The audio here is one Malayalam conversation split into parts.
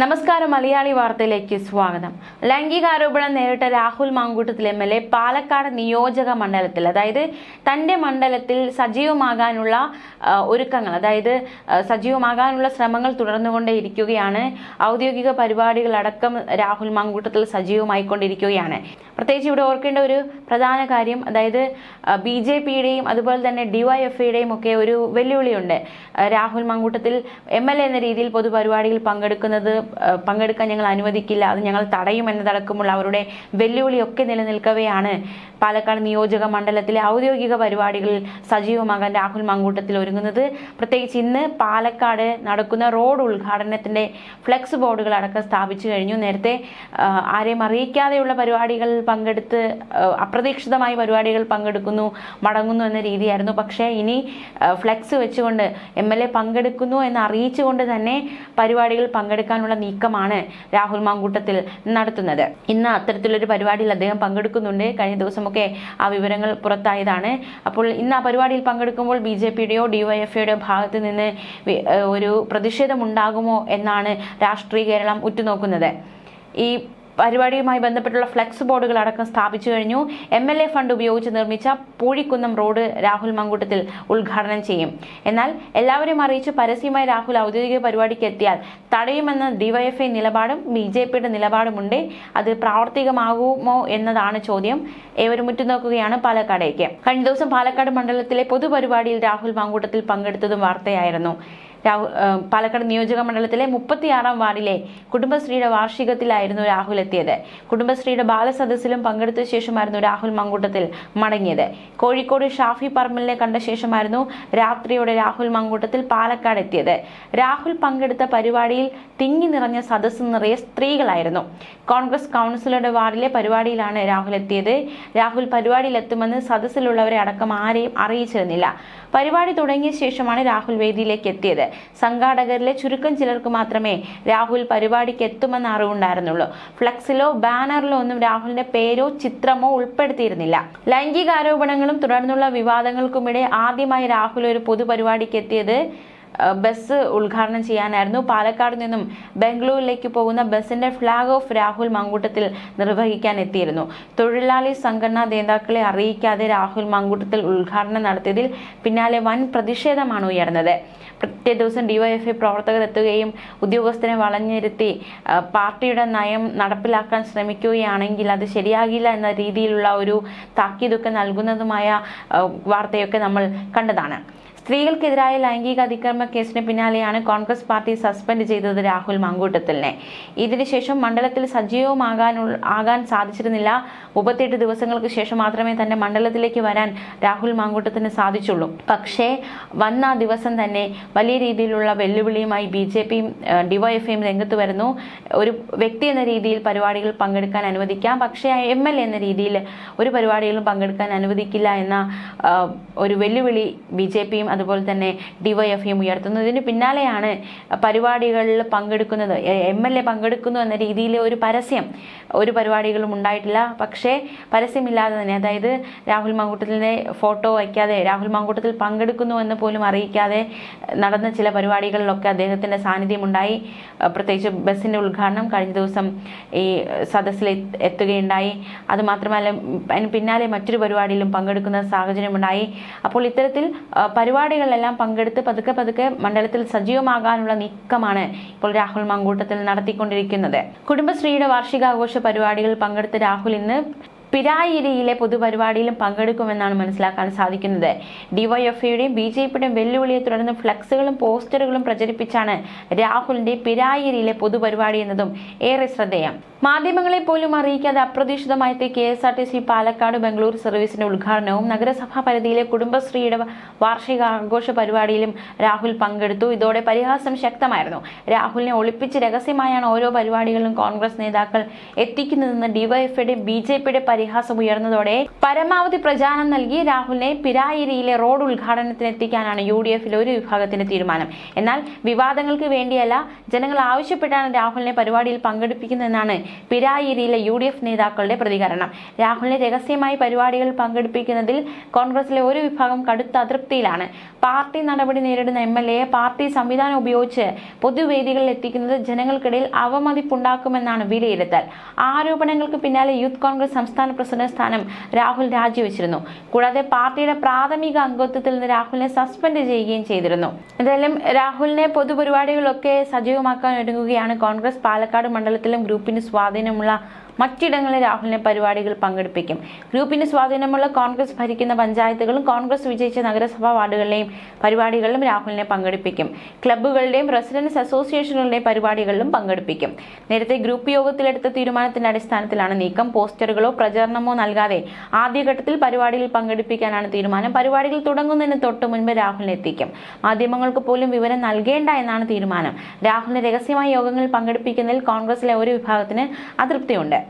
നമസ്കാരം മലയാളി വാർത്തയിലേക്ക് സ്വാഗതം. ലൈംഗികാരോപണം നേരിട്ട Rahul Mamkootathil M L A Palakkad നിയോജക മണ്ഡലത്തിൽ അതായത് തന്റെ മണ്ഡലത്തിൽ സജീവമാകാനുള്ള ഒരുക്കങ്ങൾ അതായത് സജീവമാകാനുള്ള ശ്രമങ്ങൾ തുടർന്നുകൊണ്ടേയിരിക്കുകയാണ്. ഔദ്യോഗിക പരിപാടികളടക്കം രാഹുൽ മാങ്കൂട്ടത്തിൽ സജീവമായിക്കൊണ്ടിരിക്കുകയാണ്. പ്രത്യേകിച്ച് ഇവിടെ ഓർക്കേണ്ട ഒരു പ്രധാന കാര്യം അതായത് ബി ജെ പിയുടെയും അതുപോലെ തന്നെ ഡിവൈഎഫ്ഐയുടെയും ഒക്കെ ഒരു വെല്ലുവിളിയുണ്ട്. Rahul Mamkootathil M L A എന്ന രീതിയിൽ പൊതുപരിപാടിയിൽ പങ്കെടുക്കുന്നത് പങ്കെടുക്കാൻ ഞങ്ങൾ അനുവദിക്കില്ല. അത് ഞങ്ങൾ തടയും എന്നതടക്കമുള്ള അവരുടെ വെല്ലുവിളിയൊക്കെ നിലനിൽക്കവെയാണ്. പാലക്കാട് നിയോജക മണ്ഡലത്തിലെ ഔദ്യോഗിക പരിപാടികളിൽ സജീവമാകാൻ രാഹുൽ മങ്കൂട്ടത്തിൽ ഒരുങ്ങുന്നത്. പ്രത്യേകിച്ച് ഇന്ന് പാലക്കാട് നടക്കുന്ന റോഡ് ഉദ്ഘാടനത്തിന്റെ ഫ്ലെക്സ് ബോർഡുകൾ അടക്കം സ്ഥാപിച്ചു കഴിഞ്ഞു. നേരത്തെ ആരെയും അറിയിക്കാതെയുള്ള പരിപാടികൾ പങ്കെടുത്ത് അപ്രതീക്ഷിതമായി പരിപാടികൾ പങ്കെടുക്കുന്നു മടങ്ങുന്നു എന്ന രീതിയായിരുന്നു. പക്ഷേ ഇനി ഫ്ലെക്സ് വെച്ചുകൊണ്ട് എം എൽ എ പങ്കെടുക്കുന്നു എന്ന് അറിയിച്ചുകൊണ്ട് തന്നെ പരിപാടികൾ പങ്കെടുക്കാനുള്ള നീക്കമാണ് രാഹുൽ മാങ്കൂട്ടത്തിൽ നടത്തുന്നത്. ഇന്ന് അത്തരത്തിലൊരു പരിപാടിയിൽ അദ്ദേഹം പങ്കെടുക്കുന്നുണ്ട്. കഴിഞ്ഞ ദിവസമൊക്കെ ആ വിവരങ്ങൾ പുറത്തായതാണ്. അപ്പോൾ ഇന്ന് ആ പരിപാടിയിൽ പങ്കെടുക്കുമ്പോൾ ബി ജെ പിയുടെയോ ഡിവൈഎഫ്ഐയുടെയോ ഭാഗത്ത് നിന്ന് ഒരു പ്രതിഷേധമുണ്ടാകുമോ എന്നാണ് രാഷ്ട്രീയ കേരളം ഉറ്റുനോക്കുന്നത്. ഈ പരിപാടിയുമായി ബന്ധപ്പെട്ടുള്ള ഫ്ലെക്സ് ബോർഡുകൾ അടക്കം സ്ഥാപിച്ചു കഴിഞ്ഞു. എം എൽ എ ഫണ്ട് ഉപയോഗിച്ച് നിർമ്മിച്ച പൂഴിക്കുന്നം റോഡ് രാഹുൽ മങ്കൂട്ടത്തിൽ ഉദ്ഘാടനം ചെയ്യും. എന്നാൽ എല്ലാവരെയും അറിയിച്ച് പരസ്യമായി രാഹുൽ ഔദ്യോഗിക പരിപാടിക്ക് എത്തിയാൽ തടയുമെന്ന ഡിവൈഎഫ്ഐ നിലപാടും ബി ജെ പിയുടെ നിലപാടുമുണ്ട്. അത് പ്രാവർത്തികമാകുമോ എന്നതാണ് ചോദ്യം. ഏവരും ഉറ്റുനോക്കുകയാണ് പാലക്കാടേക്ക്. കഴിഞ്ഞ ദിവസം പാലക്കാട് മണ്ഡലത്തിലെ പൊതുപരിപാടിയിൽ രാഹുൽ മാങ്കൂട്ടത്തിൽ പങ്കെടുത്തതും വാർത്തയായിരുന്നു. പാലക്കാട് നിയോജക മണ്ഡലത്തിലെ മുപ്പത്തിയാറാം വാർഡിലെ കുടുംബശ്രീയുടെ വാർഷികത്തിലായിരുന്നു രാഹുൽ എത്തിയത്. കുടുംബശ്രീയുടെ ബാലസദസ്സിലും പങ്കെടുത്ത ശേഷമായിരുന്നു രാഹുൽ മങ്കൂട്ടത്തിൽ മടങ്ങിയത്. കോഴിക്കോട് ഷാഫി പറമ്പലിനെ കണ്ട ശേഷമായിരുന്നു രാത്രിയോടെ രാഹുൽ മങ്കൂട്ടത്തിൽ പാലക്കാട് എത്തിയത്. രാഹുൽ പങ്കെടുത്ത പരിപാടിയിൽ തിങ്ങി നിറഞ്ഞ സദസ്സ് നിറയെ സ്ത്രീകളായിരുന്നു. കോൺഗ്രസ് കൗൺസിലറുടെ വാർഡിലെ പരിപാടിയിലാണ് രാഹുൽ എത്തിയത്. രാഹുൽ പരിപാടിയിൽ എത്തുമെന്ന് സദസ്സിലുള്ളവരെ അടക്കം ആരെയും അറിയിച്ചിരുന്നില്ല. പരിപാടി തുടങ്ങിയ ശേഷമാണ് രാഹുൽ വേദിയിലേക്ക് എത്തിയത്. സംഘാടകരിലെ ചുരുക്കം ചിലർക്ക് മാത്രമേ രാഹുൽ പരിപാടിക്ക് എത്തുമെന്ന അറിവുണ്ടായിരുന്നുള്ളൂ. ഫ്ലക്സിലോ ബാനറിലോ ഒന്നും രാഹുലിന്റെ പേരോ ചിത്രമോ ഉൾപ്പെടുത്തിയിരുന്നില്ല. ലൈംഗികാരോപണങ്ങളും തുടർന്നുള്ള വിവാദങ്ങൾക്കുമിടെ ആദ്യമായി രാഹുൽ ഒരു പൊതുപരിപാടിക്ക് എത്തിയത് ബസ് ഉദ്ഘാടനം ചെയ്യാനായിരുന്നു. പാലക്കാട് നിന്നും ബംഗളൂരിലേക്ക് പോകുന്ന ബസിന്റെ ഫ്ലാഗ് ഓഫ് രാഹുൽ മങ്കൂട്ടത്തിൽ നിർവഹിക്കാൻ എത്തിയിരുന്നു. തൊഴിലാളി സംഘടനാ നേതാക്കളെ അറിയിക്കാതെ രാഹുൽ മങ്കൂട്ടത്തിൽ ഉദ്ഘാടനം നടത്തിയതിൽ പിന്നാലെ വൻ പ്രതിഷേധമാണ് ഉയർന്നത്. പ്രത്യേക ദിവസം ഡിവൈഎഫ്ഐ പ്രവർത്തകർ എത്തുകയും ഉദ്യോഗസ്ഥനെ വളഞ്ഞിരുത്തി പാർട്ടിയുടെ നയം നടപ്പിലാക്കാൻ ശ്രമിക്കുകയാണെങ്കിൽ അത് ശരിയാകില്ല എന്ന രീതിയിലുള്ള ഒരു താക്കീതൊക്കെ നൽകുന്നതുമായ വാർത്തയൊക്കെ നമ്മൾ കണ്ടതാണ്. സ്ത്രീകൾക്കെതിരായ ലൈംഗിക അതിക്രമ കേസിന് പിന്നാലെയാണ് കോൺഗ്രസ് പാർട്ടി സസ്പെൻഡ് ചെയ്തത് രാഹുൽ മങ്കൂട്ടത്തിലിനെ. ഇതിനുശേഷം മണ്ഡലത്തിൽ സജീവമാകാനുള്ള ആകാൻ സാധിച്ചിരുന്നില്ല. മുപ്പത്തിയെട്ട് ദിവസങ്ങൾക്ക് ശേഷം മാത്രമേ തന്നെ മണ്ഡലത്തിലേക്ക് വരാൻ രാഹുൽ മങ്കൂട്ടത്തിന് സാധിച്ചുള്ളൂ. പക്ഷേ വന്ന ദിവസം തന്നെ വലിയ രീതിയിലുള്ള വെല്ലുവിളിയുമായി ബി ജെ പിയും ഡിവൈഎഫ്ഐയും രംഗത്ത് വരുന്നു. ഒരു വ്യക്തി എന്ന രീതിയിൽ പരിപാടികൾ പങ്കെടുക്കാൻ അനുവദിക്കാം. പക്ഷേ എം എൽ എ എന്ന രീതിയിൽ ഒരു പരിപാടികളും പങ്കെടുക്കാൻ അനുവദിക്കില്ല എന്ന ഒരു വെല്ലുവിളി ബി ജെ പിയും അതുപോലെ തന്നെ ഡിവൈഎഫ്ഐയും ഉയർത്തുന്നതിന് പിന്നാലെയാണ് പരിപാടികളിൽ പങ്കെടുക്കുന്നത്. എം എൽ എ പങ്കെടുക്കുന്നു എന്ന രീതിയിൽ ഒരു പരസ്യം. ഒരു പരിപാടികളും ഉണ്ടായിട്ടില്ല. പക്ഷേ പരസ്യമില്ലാതെ തന്നെ അതായത് രാഹുൽ മങ്കൂട്ടത്തിന്റെ ഫോട്ടോ വയ്ക്കാതെ രാഹുൽ മങ്കൂട്ടത്തിൽ പങ്കെടുക്കുന്നു എന്ന് പോലും അറിയിക്കാതെ നടന്ന ചില പരിപാടികളിലൊക്കെ അദ്ദേഹത്തിന്റെ സാന്നിധ്യം ഉണ്ടായി പ്രത്യേകിച്ച് ബസ്സിന്റെ ഉദ്ഘാടനം കഴിഞ്ഞ ദിവസം ഈ സദസ്സിൽ എത്ത് എത്തുകയുണ്ടായി. അതുമാത്രമല്ല അതിന് പിന്നാലെ മറ്റൊരു പരിപാടിയിലും പങ്കെടുക്കുന്ന സാഹചര്യമുണ്ടായി. അപ്പോൾ ഇത്തരത്തിൽ ആ, പരിപാടികളിലെല്ലാം പങ്കെടുത്ത് പതുക്കെ പതുക്കെ മണ്ഡലത്തിൽ സജീവമാകാനുള്ള നീക്കമാണ് ഇപ്പോൾ രാഹുൽ മങ്കൂട്ടത്തിൽ നടത്തിക്കൊണ്ടിരിക്കുന്നത്. കുടുംബശ്രീയുടെ വാർഷികാഘോഷ പരിപാടികളിൽ പങ്കെടുത്ത രാഹുൽ ഇന്ന് പിരായിരിയിലെ പൊതുപരിപാടിയിലും പങ്കെടുക്കുമെന്നാണ് മനസ്സിലാക്കാൻ സാധിക്കുന്നത്. ഡിവൈഎഫ്ഐയുടെയും ബി ജെ പിയുടെയും വെല്ലുവിളിയെ തുടർന്ന് ഫ്ലക്സുകളും പോസ്റ്ററുകളും പ്രചരിപ്പിച്ചാണ് രാഹുലിന്റെ പിരായിരിയിലെ പൊതുപരിപാടി എന്നതും ഏറെ ശ്രദ്ധേയം. മാധ്യമങ്ങളെ പോലും അറിയിക്കാതെ അപ്രതീക്ഷിതമായി K S R T C Palakkad Bengaluru സർവീസിന്റെ ഉദ്ഘാടനവും നഗരസഭാ പരിധിയിലെ കുടുംബശ്രീയുടെ വാർഷിക ആഘോഷ പരിപാടിയിലും രാഹുൽ പങ്കെടുത്തു. ഇതോടെ പരിഹാസം ശക്തമായിരുന്നു. രാഹുലിനെ ഒളിപ്പിച്ച് രഹസ്യമായാണ് ഓരോ പരിപാടികളിലും കോൺഗ്രസ് നേതാക്കൾ എത്തിക്കുന്നതെന്ന് ഡിവൈഎഫ്ഐയുടെ ബി ജെ പിയുടെ പരിഹാസം ഉയർന്നതോടെ പരമാവധി പ്രചാരണം നൽകി രാഹുലിനെ പിരായിരിയിലെ റോഡ് ഉദ്ഘാടനത്തിന് എത്തിക്കാനാണ് യു ഡി എഫിലെ ഒരു വിഭാഗത്തിന്റെ തീരുമാനം. എന്നാൽ വിവാദങ്ങൾക്ക് വേണ്ടിയല്ല ജനങ്ങൾ ആവശ്യപ്പെട്ടാണ് രാഹുലിനെ പരിപാടിയിൽ പങ്കെടുപ്പിക്കുന്നതെന്നാണ് പിരായിരിയിലെ യു ഡി എഫ് നേതാക്കളുടെ പ്രതികരണം. രാഹുലിനെ രഹസ്യമായി പരിപാടികളിൽ പങ്കെടുപ്പിക്കുന്നതിൽ കോൺഗ്രസിലെ ഒരു വിഭാഗം കടുത്ത അതൃപ്തിയിലാണ്. പാർട്ടി നടപടി നേരിടുന്ന എം എൽ എയെ പാർട്ടി സംവിധാനം ഉപയോഗിച്ച് പൊതുവേദികളിൽ എത്തിക്കുന്നത് ജനങ്ങൾക്കിടയിൽ അവമതിപ്പുണ്ടാക്കുമെന്നാണ് വിലയിരുത്തൽ. ആരോപണങ്ങൾക്ക് പിന്നാലെ യൂത്ത് കോൺഗ്രസ് സംസ്ഥാന പ്രസിഡന്റ് സ്ഥാനം രാഹുൽ രാജിവെച്ചിരുന്നു. കൂടാതെ പാർട്ടിയുടെ പ്രാഥമിക അംഗത്വത്തിൽ നിന്ന് രാഹുലിനെ സസ്പെൻഡ് ചെയ്യുകയും ചെയ്തിരുന്നു. എന്തായാലും രാഹുലിനെ പൊതുപരിപാടികളൊക്കെ സജീവമാക്കാൻ ഒരുങ്ങുകയാണ് കോൺഗ്രസ്. പാലക്കാട് മണ്ഡലത്തിലും ഗ്രൂപ്പിന് സ്വാധീനമുള്ള മറ്റിടങ്ങളിൽ രാഹുലിനെ പരിപാടികൾ പങ്കെടുപ്പിക്കും. ഗ്രൂപ്പിന് സ്വാധീനമുള്ള കോൺഗ്രസ് ഭരിക്കുന്ന പഞ്ചായത്തുകളും കോൺഗ്രസ് വിജയിച്ച നഗരസഭാ വാർഡുകളിലെയും പരിപാടികളിലും രാഹുലിനെ പങ്കെടുപ്പിക്കും. ക്ലബ്ബുകളുടെയും റെസിഡൻസ് അസോസിയേഷനുകളുടെയും പരിപാടികളിലും പങ്കെടുപ്പിക്കും. നേരത്തെ ഗ്രൂപ്പ് യോഗത്തിലെടുത്ത തീരുമാനത്തിന്റെ അടിസ്ഥാനത്തിലാണ് നീക്കം. പോസ്റ്ററുകളോ പ്രചരണമോ നൽകാതെ ആദ്യഘട്ടത്തിൽ പരിപാടിയിൽ പങ്കെടുപ്പിക്കാനാണ് തീരുമാനം. പരിപാടികൾ തുടങ്ങുന്നതിന് തൊട്ട് മുൻപ് രാഹുലിനെ എത്തിക്കും. മാധ്യമങ്ങൾക്ക് പോലും വിവരം നൽകേണ്ട എന്നാണ് തീരുമാനം. രാഹുലിനെ രഹസ്യമായ യോഗങ്ങളിൽ പങ്കെടുപ്പിക്കുന്നതിൽ കോൺഗ്രസിലെ ഒരു വിഭാഗത്തിന് അതൃപ്തിയുണ്ട്.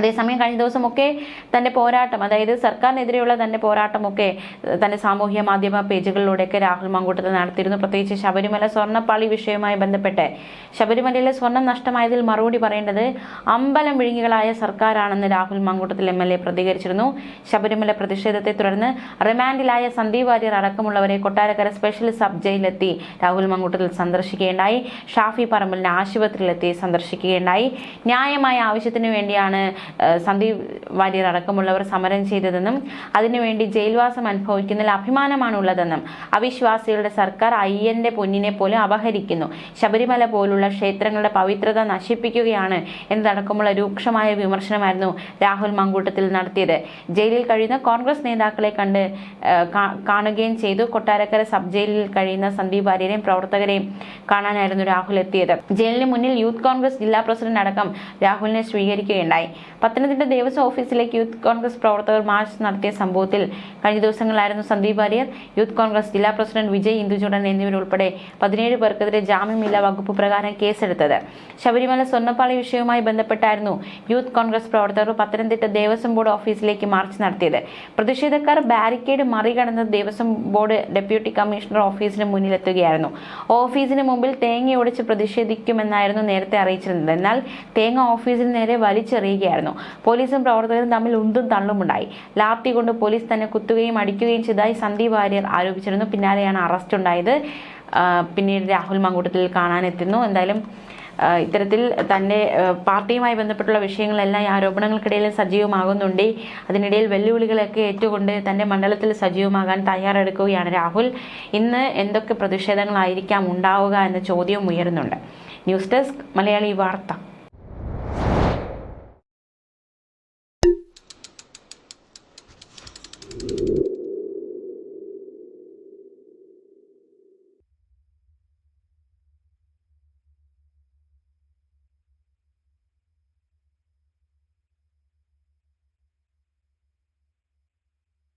അതേസമയം കഴിഞ്ഞ ദിവസമൊക്കെ തന്റെ പോരാട്ടം അതായത് സർക്കാരിനെതിരെയുള്ള തന്റെ പോരാട്ടമൊക്കെ തന്റെ സാമൂഹ്യ മാധ്യമ പേജുകളിലൂടെയൊക്കെ രാഹുൽ മങ്കൂട്ടത്തിൽ നടത്തിയിരുന്നു. പ്രത്യേകിച്ച് ശബരിമല സ്വർണപ്പാളി വിഷയവുമായി ബന്ധപ്പെട്ട് ശബരിമലയിലെ സ്വർണം നഷ്ടമായതിൽ മറുപടി പറയേണ്ടത് അമ്പലം വിഴുങ്ങികളായ സർക്കാരാണെന്ന് Rahul Mamkootathil M L A പ്രതികരിച്ചിരുന്നു. ശബരിമല പ്രതിഷേധത്തെ തുടർന്ന് റിമാൻഡിലായ സന്ദീപ് വാര്യർ അടക്കമുള്ളവരെ കൊട്ടാരക്കര സ്പെഷ്യൽ സബ് ജയിലിലെത്തി രാഹുൽ മങ്കൂട്ടത്തിൽ സന്ദർശിക്കുകയുണ്ടായി. ഷാഫി പറമ്പലിനെ ആശുപത്രിയിലെത്തി സന്ദർശിക്കുകയുണ്ടായി. ന്യായമായ ആവശ്യത്തിന് വേണ്ടിയാണ് സന്ദീപ് വാര്യർ അടക്കമുള്ളവർ സമരം ചെയ്തതെന്നും അതിനുവേണ്ടി ജയിൽവാസം അനുഭവിക്കുന്നതിൽ അഭിമാനമാണുള്ളതെന്നും അവിശ്വാസികളുടെ സർക്കാർ അയ്യന്റെ പൊന്നിനെ പോലും അപഹരിക്കുന്നു ശബരിമല പോലുള്ള ക്ഷേത്രങ്ങളുടെ പവിത്രത നശിപ്പിക്കുകയാണ് എന്നതടക്കമുള്ള രൂക്ഷമായ വിമർശനമായിരുന്നു രാഹുൽ മങ്കൂട്ടത്തിൽ നടത്തിയത്. ജയിലിൽ കഴിയുന്ന കോൺഗ്രസ് നേതാക്കളെ കണ്ട് കാണുകയും ചെയ്തു. കൊട്ടാരക്കര സബ് ജയിലിൽ കഴിയുന്ന സന്ദീപ് വാര്യരെയും പ്രവർത്തകരെയും കാണാനായിരുന്നു രാഹുൽ എത്തിയത്. ജയിലിന് മുന്നിൽ യൂത്ത് കോൺഗ്രസ് ജില്ലാ പ്രസിഡന്റ് അടക്കം രാഹുലിനെ സ്വീകരിക്കുകയുണ്ടായി. പത്തനംതിട്ട ദേവസ്വം ഓഫീസിലേക്ക് യൂത്ത് കോൺഗ്രസ് പ്രവർത്തകർ മാർച്ച് നടത്തിയ സംഭവത്തിൽ കഴിഞ്ഞ ദിവസങ്ങളിലായിരുന്നു സന്ദീപ് വാര്യർ യൂത്ത് കോൺഗ്രസ് ജില്ലാ പ്രസിഡന്റ് വിജയ് ഇന്ദുചൂടൻ എന്നിവരുൾപ്പെടെ പതിനേഴ് പേർക്കെതിരെ ജാമ്യമില്ലാ വകുപ്പ് പ്രകാരം കേസെടുത്തത്. ശബരിമല സ്വർണപ്പാളി വിഷയവുമായി ബന്ധപ്പെട്ടായിരുന്നു യൂത്ത് കോൺഗ്രസ് പ്രവർത്തകർ പത്തനംതിട്ട ദേവസ്വം ബോർഡ് ഓഫീസിലേക്ക് മാർച്ച് നടത്തിയത്. പ്രതിഷേധക്കാർ ബാരിക്കേഡ് മറികടന്ന് ദേവസ്വം ബോർഡ് ഡെപ്യൂട്ടി കമ്മീഷണർ ഓഫീസിന് മുന്നിലെത്തുകയായിരുന്നു. ഓഫീസിന് മുമ്പിൽ തേങ്ങയൊടിച്ച് പ്രതിഷേധിക്കുമെന്നായിരുന്നു നേരത്തെ അറിയിച്ചിരുന്നത്. എന്നാൽ തേങ്ങ ഓഫീസിന് നേരെ വലിച്ചെറിയുകയായിരുന്നു. പോലീസും പ്രവർത്തകരും തമ്മിൽ ഉന്തും തള്ളുമുണ്ടായി. ലാത്തി കൊണ്ട് പോലീസ് തന്നെ കുത്തുകയും അടിക്കുകയും ചെയ്തതായി സന്ദീപ് വാര്യർ ആരോപിച്ചിരുന്നു. പിന്നാലെയാണ് അറസ്റ്റ് ഉണ്ടായത്. പിന്നീട് രാഹുൽ മങ്കൂട്ടത്തിൽ കാണാനെത്തുന്നു. എന്തായാലും ഇത്തരത്തിൽ തന്റെ പാർട്ടിയുമായി ബന്ധപ്പെട്ടുള്ള വിഷയങ്ങളെല്ലാം ഈ ആരോപണങ്ങൾക്കിടയിൽ സജീവമാകുന്നുണ്ട്. അതിനിടയിൽ വെല്ലുവിളികളൊക്കെ ഏറ്റുകൊണ്ട് തന്റെ മണ്ഡലത്തിൽ സജീവമാകാൻ തയ്യാറെടുക്കുകയാണ് രാഹുൽ. ഇന്ന് എന്തൊക്കെ പ്രതിഷേധങ്ങളായിരിക്കാം ഉണ്ടാവുക എന്ന ചോദ്യവും ഉയരുന്നുണ്ട്. ന്യൂസ് ഡെസ്ക് മലയാളി വാർത്ത.